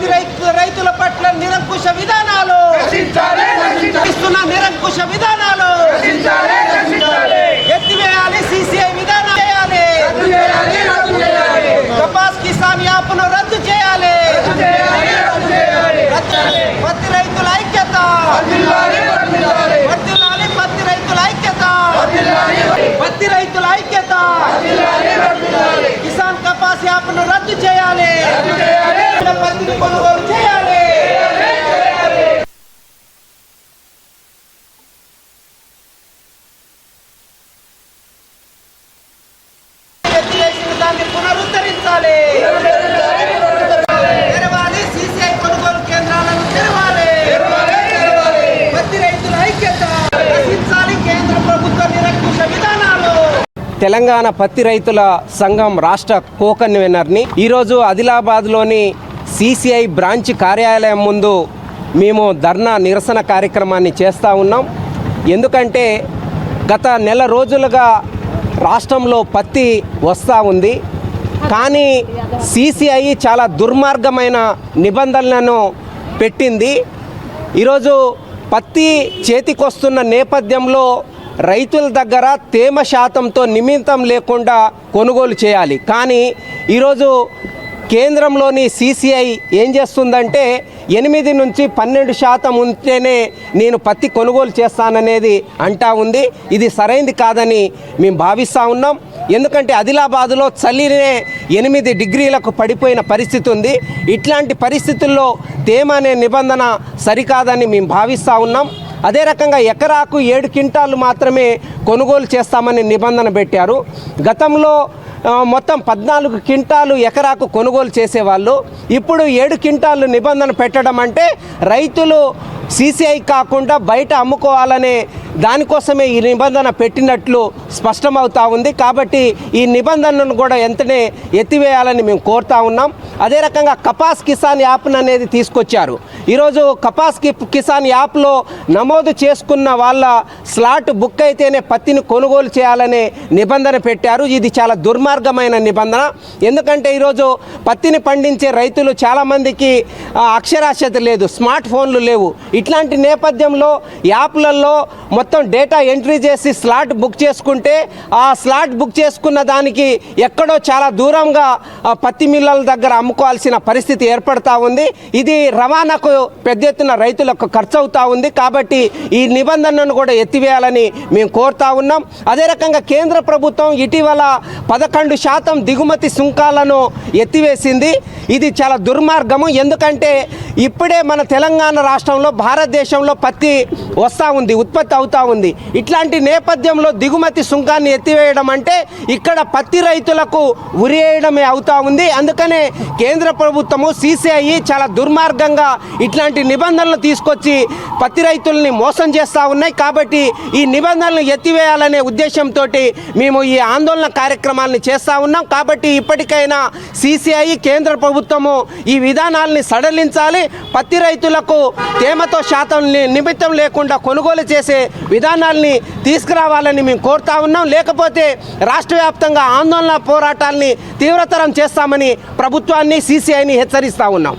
మంది రైతుల పట్ల నిరంకుశ విధానాలు. నిరంకుశ విధానాలు. దాన్ని పునరుద్ధరించాలి. తెరవాలి సిసిఐ కొనుగోలు కేంద్రాలను తెరవాలి. రైతుల ఐక్యత కేంద్ర ప్రభుత్వ నిరంకుశ విధానాలు. తెలంగాణ పత్తి రైతుల సంఘం రాష్ట్ర కో కన్వీనర్ని ఈరోజు ఆదిలాబాద్లోని సిసిఐ బ్రాంచ్ కార్యాలయం ముందు మేము ధర్నా నిరసన కార్యక్రమాన్ని చేస్తూ ఉన్నాం. ఎందుకంటే గత నెల రోజులుగా రాష్ట్రంలో పత్తి వస్తూ ఉంది. కానీ సిసిఐ చాలా దుర్మార్గమైన నిబంధనలను పెట్టింది. ఈరోజు పత్తి చేతికొస్తున్న నేపథ్యంలో రైతుల దగ్గర తేమ శాతంతో నిమిత్తం లేకుండా కొనుగోలు చేయాలి. కానీ ఈరోజు కేంద్రంలోని సీసీఐ ఏం చేస్తుందంటే ఎనిమిది నుంచి పన్నెండు శాతం ఉంటేనే నేను పత్తి కొనుగోలు చేస్తాననేది అంటా ఉంది. ఇది సరైంది కాదని మేము భావిస్తూ ఉన్నాం. ఎందుకంటే ఆదిలాబాదులో చలినే ఎనిమిది డిగ్రీలకు పడిపోయిన పరిస్థితి ఉంది. ఇట్లాంటి పరిస్థితుల్లో తేమ అనే నిబంధన సరికాదని మేము భావిస్తూ ఉన్నాం. అదే రకంగా ఎకరాకు ఏడు క్వింటాలు మాత్రమే కొనుగోలు చేస్తామని నిబంధన పెట్టారు. గతంలో మొత్తం పద్నాలుగు క్వింటాలు ఎకరాకు కొనుగోలు చేసేవాళ్ళు. ఇప్పుడు ఏడు క్వింటాలు నిబంధన పెట్టడం అంటే రైతులు సీసీఐ కాకుండా బయట అమ్ముకోవాలనే దానికోసమే ఈ నిబంధన పెట్టినట్లు స్పష్టమవుతా ఉంది. కాబట్టి ఈ నిబంధనను కూడా ఎంతనే ఎత్తివేయాలని మేము కోరుతా ఉన్నాం. అదే రకంగా కపాస్ కిసాన్ యాప్ను అనేది తీసుకొచ్చారు. ఈరోజు కపాస్కి కిసాన్ యాప్లో నమోదు చేసుకున్న వాళ్ళ స్లాట్ బుక్ అయితేనే పత్తిని కొనుగోలు చేయాలనే నిబంధన పెట్టారు. ఇది చాలా దుర్మార్గమైన నిబంధన. ఎందుకంటే ఈరోజు పత్తిని పండించే రైతులు చాలామందికి అక్షరాస్యత లేదు స్మార్ట్ ఫోన్లు లేవు. ఇట్లాంటి నేపథ్యంలో యాప్లలో మొత్తం డేటా ఎంట్రీ చేసి స్లాట్ బుక్ చేసుకుంటే ఆ స్లాట్ బుక్ చేసుకున్న దానికి ఎక్కడో చాలా దూరంగా పత్తి మిల్లల దగ్గర అమ్ముకోవాల్సిన పరిస్థితి ఏర్పడతా ఉంది. ఇది రవాణాకు పెద్ద ఎత్తున రైతులకు ఖర్చు అవుతా ఉంది. కాబట్టి ఈ నిబంధనను కూడా ఎత్తివేయాలని మేము కోరుతా ఉన్నాం. అదే రకంగా కేంద్ర ప్రభుత్వం ఇటీవల పదకొండు శాతం దిగుమతి సుంకాలను ఎత్తివేసింది. ఇది చాలా దుర్మార్గము. ఎందుకంటే ఇప్పుడే మన తెలంగాణ రాష్ట్రంలో భారతదేశంలో పత్తి వస్తూ ఉంది ఉత్పత్తి అవుతా ఉంది. ఇట్లాంటి నేపథ్యంలో దిగుమతి సుంకాన్ని ఎత్తివేయడం అంటే ఇక్కడ పత్తి రైతులకు ఉరివేయడమే అవుతా ఉంది. అందుకనే కేంద్ర ప్రభుత్వము సీసీఐ చాలా దుర్మార్గంగా ఇట్లాంటి నిబంధనలు తీసుకొచ్చి పత్తి రైతుల్ని మోసం చేస్తూ ఉన్నాయి. కాబట్టి ఈ నిబంధనలు ఎత్తివేయాలనే ఉద్దేశంతో మేము ఈ ఆందోళన కార్యక్రమాలను చేస్తూ ఉన్నాం. కాబట్టి ఇప్పటికైనా సీసీఐ కేంద్ర ప్రభుత్వము ఈ విధానాల్ని సడలించాలి. పత్తి రైతులకు తేమతో శాతం నిమిత్తం లేకుండా కొనుగోలు చేసే విధానాల్ని తీసుకురావాలని మేము కోరుతా ఉన్నాం. లేకపోతే రాష్ట్ర వ్యాప్తంగా ఆందోళన పోరాటాల్ని తీవ్రతరం చేస్తామని ప్రభుత్వాన్ని సీసీఐని హెచ్చరిస్తా ఉన్నాం.